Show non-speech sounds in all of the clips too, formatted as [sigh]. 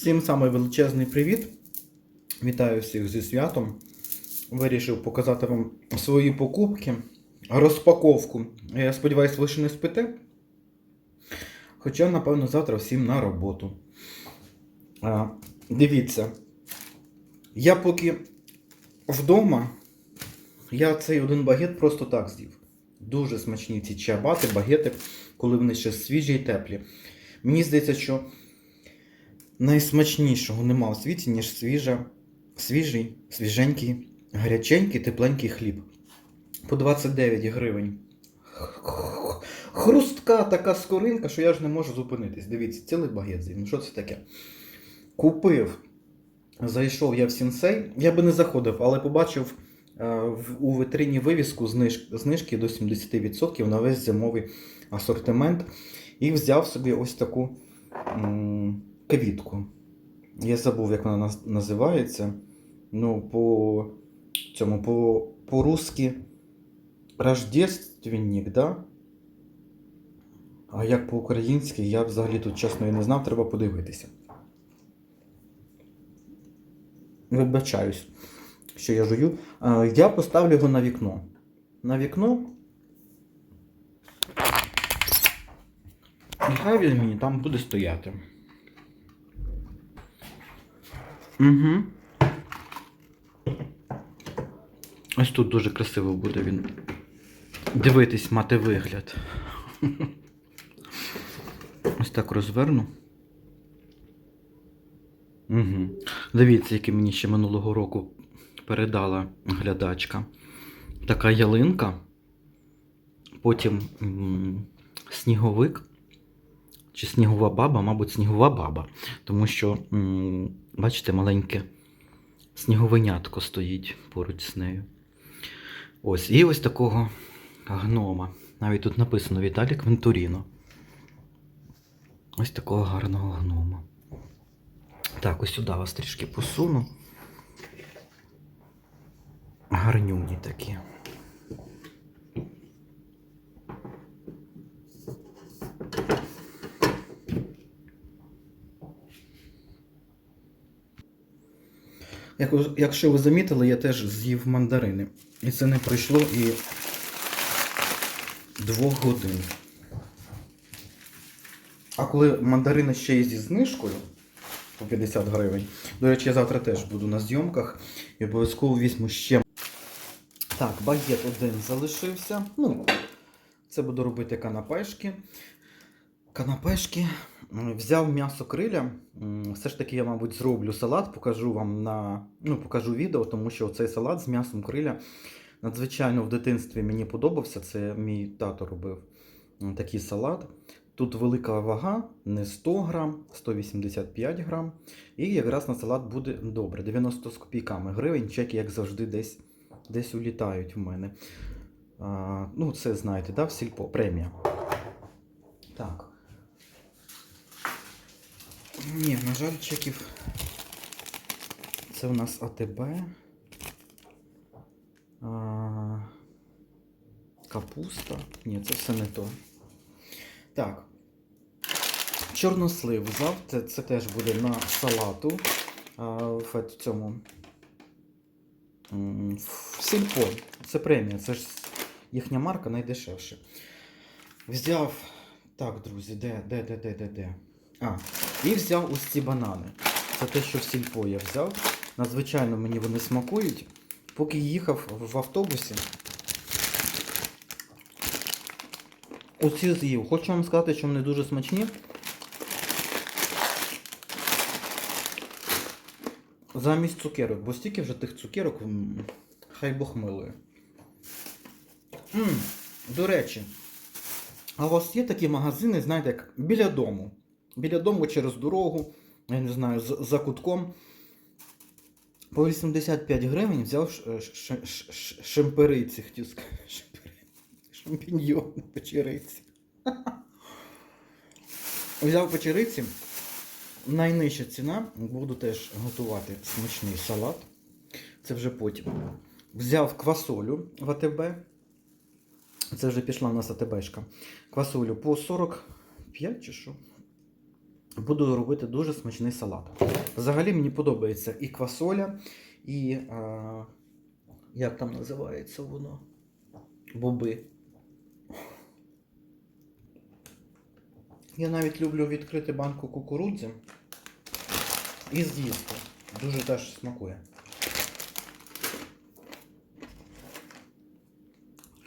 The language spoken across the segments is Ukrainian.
Всім самий величезний привіт. Вітаю всіх зі святом. Вирішив показати вам свої покупки, розпаковку. Я сподіваюся, ви ще не спите. Хоча, напевно, завтра всім на роботу. А, дивіться, я поки вдома, я цей один багет просто так з'їв. Дуже смачні ці чабати, багети, коли вони ще свіжі і теплі. Мені здається, що найсмачнішого нема у світі, ніж свіжа, свіжий, свіженький, гаряченький, тепленький хліб. По 29 гривень. Хрустка така скоринка, що я ж не можу зупинитись. Дивіться, цілий багет з'їв. Ну що це таке? Купив, зайшов я в сінсей. Я би не заходив, але побачив е, у витрині вивіску зниж, знижки до 70% на весь зимовий асортимент. І взяв собі ось таку квітку. Я забув, як вона називається. Ну, по цьому, по, по-русски Рождественник, да? А як по-українськи, я взагалі тут чесно і не знав, треба подивитися. Вибачаюсь, що я жую. Я поставлю його на вікно. На вікно. Нехай він мені там буде стояти. Угу. Ось тут дуже красиво буде він. Дивитись, мати вигляд. Ось так розверну. Угу. Дивіться, який мені ще минулого року передала глядачка. Така ялинка. Потім м, сніговик. Чи снігова баба, мабуть, снігова баба. Тому що, бачите, маленьке сніговинятко стоїть поруч з нею. Ось, і ось такого гнома. Навіть тут написано Віталік Вентуріно. Ось такого гарного гнома. Так, ось сюди вас трішки посуну. Гарнюні такі. Як Якщо ви замітили, я теж з'їв мандарини. І це не пройшло і двох годин. А коли мандарини ще є зі знижкою по 50 гривень. До речі, я завтра теж буду на зйомках і обов'язково візьму ще. Так, багет один залишився. Ну, це буду робити канапешки. Канапешки. Взяв м'ясо криля. Все ж таки я, мабуть, зроблю салат, покажу вам на. Ну, покажу відео, тому що цей салат з м'ясом криля надзвичайно в дитинстві мені подобався. Це мій тато робив такий салат. Тут велика вага, не 100 грам, 185 грам. І якраз на салат буде добре. 90 з копійками гривень. Чеки, як завжди, десь, десь улітають в мене. А, ну, це знаєте, да, в сільпо, премія. Так. Ні, на жаль, чеків. Це у нас АТБ. А, капуста. Ні, це все не то. Так. Чорнослив взяв. Це, теж буде на салату. А, в цьому. В. Це премія. Це ж їхня марка найдешевше. Взяв. Так, друзі, де, де, де, де, де, де? А, і взяв ось ці банани. Це те, що в сільпо я взяв. Надзвичайно мені вони смакують. Поки їхав в автобусі. Оці з'їв. Хочу вам сказати, що вони дуже смачні. Замість цукерок, бо стільки вже тих цукерок, хай Бог милує. М, до речі, а у вас є такі магазини, знаєте, як біля дому. Біля дому через дорогу, я не знаю, за кутком. По 85 гривень взяв ш- ш- ш- ш- шемпериці, хотів сказати. [laughs] Шампіньйони печериці. [laughs] Взяв печериці. Найнижча ціна. Буду теж готувати смачний салат. Це вже потім. Взяв квасолю в АТБ. Це вже пішла у нас АТБшка. Квасолю по 45 чи що? Буду робити дуже смачний салат. Взагалі мені подобається і квасоля, і. А, як там називається воно? Боби. Я навіть люблю відкрити банку кукурудзи і з'їсти. Дуже теж смакує.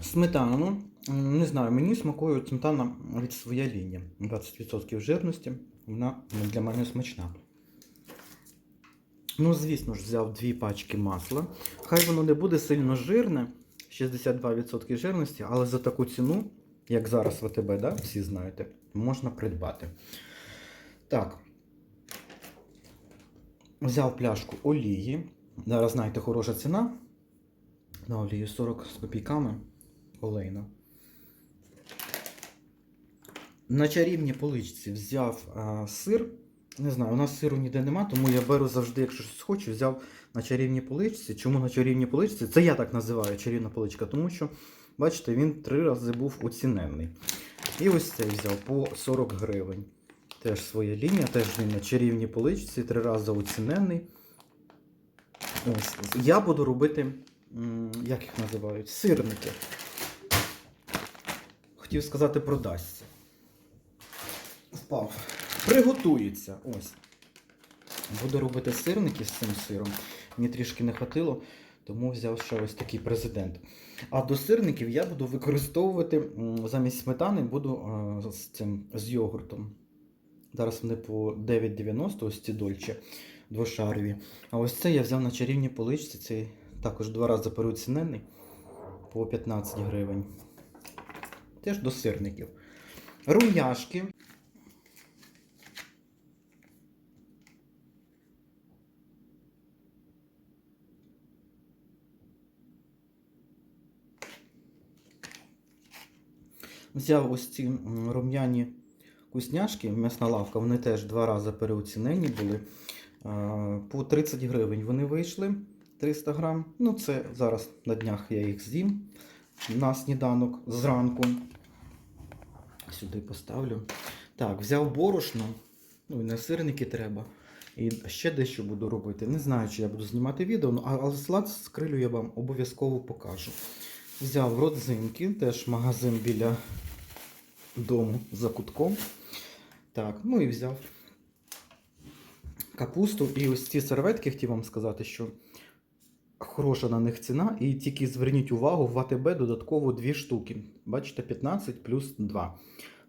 Сметану. Не знаю, мені смакує сметана від своя лінія. 20% жирності. Вона для мене смачна. Ну, звісно ж, взяв дві пачки масла. Хай воно не буде сильно жирне, 62% жирності, але за таку ціну, як зараз в АТБ, да, всі знаєте, можна придбати. Так. Взяв пляшку олії. Зараз, знаєте, хороша ціна. На олію 40 з копійками олейна. На чарівній поличці взяв а, сир. Не знаю, у нас сиру ніде нема, тому я беру завжди, якщо щось хочу, взяв на чарівній поличці. Чому на чарівній поличці? Це я так називаю чарівна поличка, тому що, бачите, він три рази був оцінений. І ось цей взяв по 40 гривень. Теж своя лінія, теж він на чарівній поличці, три рази оцінений. Ось. Я буду робити, як їх називають, сирники. Хотів сказати, продасться. Впав. Приготується. Ось. Буду робити сирники з цим сиром. Мені трішки не хватило, тому взяв ще ось такий президент. А до сирників я буду використовувати замість сметани буду е, з цим з йогуртом. Зараз вони по 9,90 ось ці дольче двошарові. А ось це я взяв на чарівній поличці. Цей також два рази переоцінений по 15 гривень. Теж до сирників. Рум'яшки. Взяв ось ці рум'яні вкусняшки, м'ясна лавка, вони теж два рази переоцінені були. По 30 гривень вони вийшли 300 грам. Ну, це зараз на днях я їх з'їм на сніданок зранку. Сюди поставлю. Так, взяв борошно. Ну, і на сирники треба. І ще дещо буду робити. Не знаю, чи я буду знімати відео, ну, але салат з крилю я вам обов'язково покажу. Взяв родзинки, теж магазин біля дому за кутком. Так, ну і взяв капусту. І ось ці серветки хотів вам сказати, що хороша на них ціна. І тільки зверніть увагу, в АТБ додатково 2 штуки. Бачите, 15 плюс 2.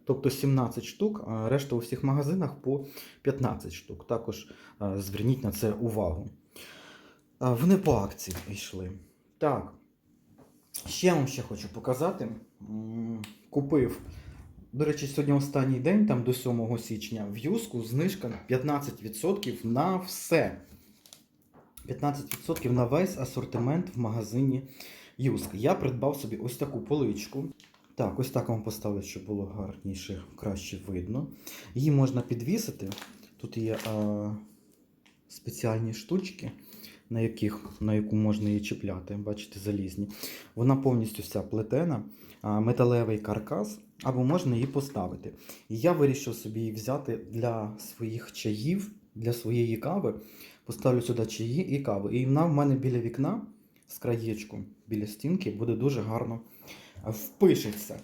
Тобто 17 штук, а решта у всіх магазинах по 15 штук. Також зверніть на це увагу. Вони по акції йшли. Так. Ще вам ще хочу показати. Купив. До речі, сьогодні останній день, там до 7 січня, в Юску знижка 15% на все. 15% на весь асортимент в магазині Юск. Я придбав собі ось таку поличку. Так, ось так вам поставлю, щоб було гарніше, краще видно. Її можна підвісити. Тут є а, спеціальні штучки, на, яких, на яку можна її чіпляти. Бачите, залізні. Вона повністю вся плетена, металевий каркас, або можна її поставити. І я вирішив собі її взяти для своїх чаїв, для своєї кави. Поставлю сюди чаї і каву. І вона в мене біля вікна з краєчку, біля стінки, буде дуже гарно впишеться.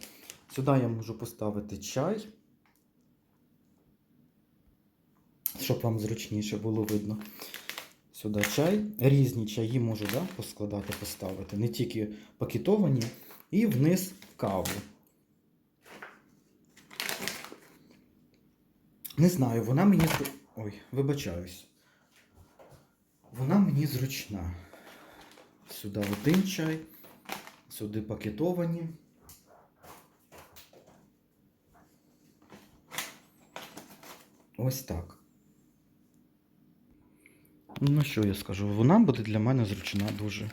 Сюди я можу поставити чай, щоб вам зручніше було видно. Сюди чай. Різні чаї можу да, поскладати, поставити, не тільки пакетовані, і вниз каву. Не знаю, вона мені. Ой, вибачаюсь. Вона мені зручна. Сюди один чай, сюди пакетовані. Ось так. Ну, що я скажу? Вона буде для мене зручна дуже.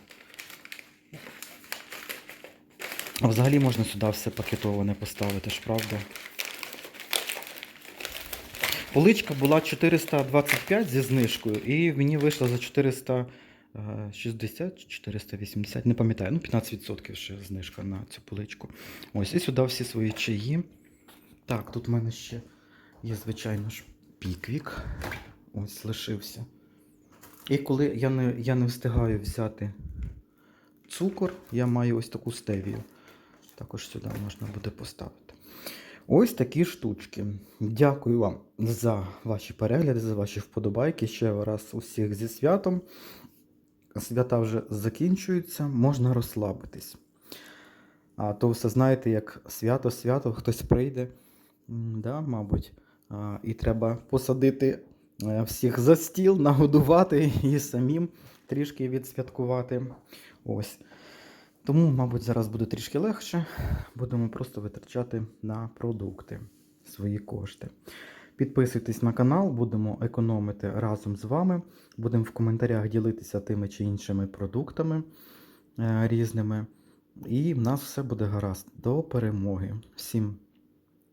А взагалі можна сюди все пакетоване поставити, ж правда? Поличка була 425 зі знижкою, і мені вийшло за 460 480, не пам'ятаю, ну 15% ще знижка на цю поличку. Ось, і сюди всі свої чаї. Так, тут в мене ще є, звичайно ж, піквік. Ось лишився. І коли я не, я не встигаю взяти цукор, я маю ось таку стевію. Також сюди можна буде поставити. Ось такі штучки. Дякую вам за ваші перегляди, за ваші вподобайки. Ще раз усіх зі святом. Свята вже закінчуються, можна розслабитись. А то все знаєте, як свято-свято, хтось прийде, да, мабуть, а, і треба посадити всіх за стіл, нагодувати і самим трішки відсвяткувати. Ось. Тому, мабуть, зараз буде трішки легше. Будемо просто витрачати на продукти свої кошти. Підписуйтесь на канал, будемо економити разом з вами. Будемо в коментарях ділитися тими чи іншими продуктами е, різними. І в нас все буде гаразд. До перемоги. Всім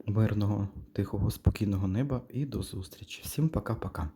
мирного, тихого, спокійного неба і до зустрічі. Всім пока-пока.